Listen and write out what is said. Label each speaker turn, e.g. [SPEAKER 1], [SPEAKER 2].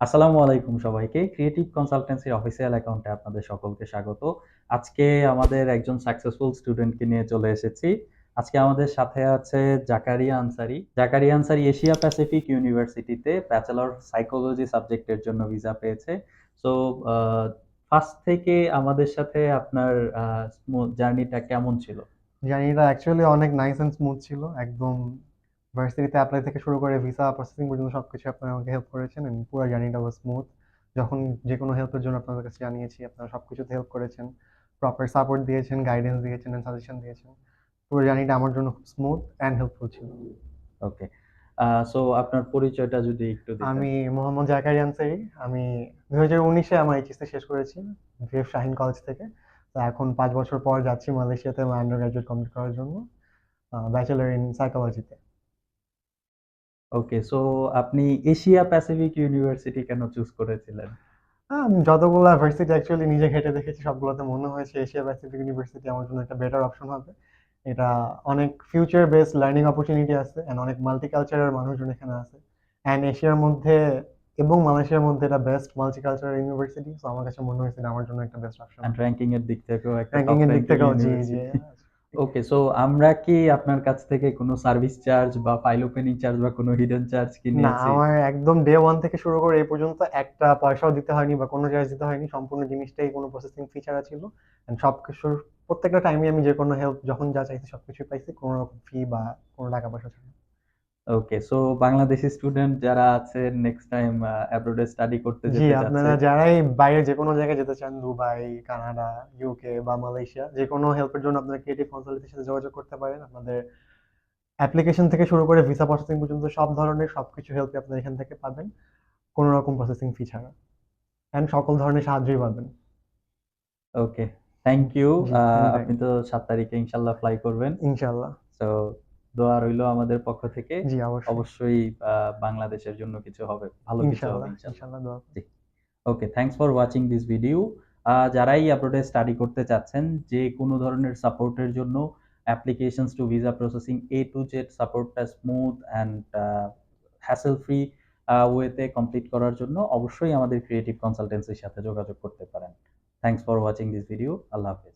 [SPEAKER 1] আসসালামু আলাইকুম সবাইকে। ক্রিয়েটিভ কনসালটেন্সির অফিসিয়াল অ্যাকাউন্টে আপনাদের সকলকে স্বাগত। আজকে আমাদের একজন সাকসেসফুল স্টুডেন্টকে নিয়ে চলে এসেছি। আজকে আমাদের সাথে আছে জাকারিয়া আনসারি। জাকারিয়া আনসারি এশিয়া প্যাসিফিক ইউনিভার্সিটিতে ব্যাচেলর সাইকোলজি সাবজেক্টের জন্য ভিসা পেয়েছে। সো ফার্স্ট থেকে আমাদের সাথে আপনার জার্নিটা কেমন ছিল?
[SPEAKER 2] জার্নিটা অ্যাকচুয়ালি অনেক নাইস অ্যান্ড স্মুথ ছিল। একদম ভার্সিটিতে অ্যাপ্লাই থেকে শুরু করে ভিসা প্রসেসিং পর্যন্ত সবকিছু আপনারা আমাকে হেল্প করেছেন and পুরো জার্নিটা ওয়াজ স্মুথ যখন যে কোনো হেল্পের জন্য আপনাদের কাছে জানিয়েছি আপনারা সব কিছুতে হেল্প করেছেন প্রপার সাপোর্ট দিয়েছেন গাইডেন্স দিয়েছেন অ্যান্ড সাজেশন দিয়েছেন। পুরো জার্নিটা আমার জন্য খুব স্মুথ অ্যান্ড হেল্পফুল ছিল।
[SPEAKER 1] ওকে সো আপনার পরিচয়টা যদি একটু
[SPEAKER 2] আমি মোহাম্মদ জাকারি আনসারি। আমি দু হাজার উনিশে আমার এইচএসসি শেষ করেছি ভিএফ শাহিন কলেজ থেকে। তো এখন পাঁচ বছর পর যাচ্ছি মালয়েশিয়াতে আমার আন্ডার গ্রাজুয়েট কমপ্লিট করার জন্য ব্যাচেলার ইন সাইকোলজিতে
[SPEAKER 1] ওকে সো আপনি এশিয়া প্যাসিফিক ইউনিভার্সিটি কেন চুজ করেছিলেন?
[SPEAKER 2] যতগুলো ভার্সিটি অ্যাকচুয়ালি নিজে ঘেটে দেখেছি সবগুলোতে মনে হয়েছে এশিয়া প্যাসিফিক ইউনিভার্সিটি আমার জন্য একটা বেটার অপশন হবে। এটা অনেক ফিউচার বেসড লার্নিং অপরচুনিটি আছে অ্যান্ড অনেক মাল্টিকালচারাল মানুষজন এখানে আছে। অ্যান্ড এশিয়ার মধ্যে এবং মালয়েশিয়ার মধ্যে এটা বেস্ট মাল্টিকালচারাল ইউনিভার্সিটি সো আমার কাছে মনে হয়েছে আমার জন্য একটা বেস্ট অপশন
[SPEAKER 1] র্যাঙ্কিং এর দিক থেকেও একটা
[SPEAKER 2] র্যাঙ্কিং এর দিক থেকেও জি জি।
[SPEAKER 1] ওকে সো আমরা কি আপনার কাছ থেকে কোনো সার্ভিস চার্জ বা ফাইল ওপেনিং চার্জ বা কোনো হিডেন চার্জ কি
[SPEAKER 2] না
[SPEAKER 1] নিয়েছি
[SPEAKER 2] আমার একদম ডে ওয়ান থেকে শুরু করে এই পর্যন্ত একটা পয়সাও দিতে হয়নি বা কোনো চার্জ দিতে হয়নি। সম্পূর্ণ জিনিসটাই কোনো প্রসেসিং ফি ছাড়া ছিল। এন্ড সব কিছুর প্রত্যেকটা টাইমে আমি যে কোনো হেল্প যখন যা চাইছি সব কিছুই পাইছি কোনো রকম ফি বা কোনো টাকা পয়সা ছাড়া।
[SPEAKER 1] ওকে সো বাংলাদেশি স্টুডেন্ট যারা আছে নেক্সট টাইম অ্যাব্রোডে স্টাডি করতে
[SPEAKER 2] জি
[SPEAKER 1] যেতে
[SPEAKER 2] আপনারা যারাই বাইরে যে কোনো জায়গায় যেতে চান দুবাই কানাডা ইউকে বা মালয়েশিয়া যে কোনো হেল্পের জন্য আপনারা ক্রিয়েটিভ কনসালটেন্টের সাথে যোগাযোগ করতে পারেন। আপনাদের অ্যাপ্লিকেশন থেকে শুরু করে ভিসা প্রসেসিং পর্যন্ত সব ধরনের সবকিছু হেল্প আপনারা এখান থেকে পাবেন। কোনো রকম প্রসেসিং ফি ছাড়া। অ্যান্ড সকল ধরনের সাহায্যই পাবেন।
[SPEAKER 1] ওকে থ্যাংক ইউ আপনি তো সাত তারিখে ইনশাল্লাহ ফ্লাই করবেন।
[SPEAKER 2] ইনশাল্লাহ।
[SPEAKER 1] সো দোয়া রইল আমাদের পক্ষ থেকে।
[SPEAKER 2] জি অবশ্যই।
[SPEAKER 1] অবশ্যই বাংলাদেশের জন্য কিছু হবে ভালো কিছু হবে
[SPEAKER 2] ইনশাল্লাহ। দোয়া করি।
[SPEAKER 1] Okay thanks for watching this video যারাই আপলোডে স্টাডি করতে চাচ্ছেন যে কোনো ধরনের সাপোর্টের জন্য applications to visa processing A to Z সাপোর্টটা স্মুথ অ্যান্ড হ্যাসেল ফ্রি ওয়েতে কমপ্লিট করার জন্য অবশ্যই আমাদের ক্রিয়েটিভ কনসালটেন্সির সাথে যোগাযোগ করতে পারেন। Thanks for watching this video আল্লাহ হাফেজ।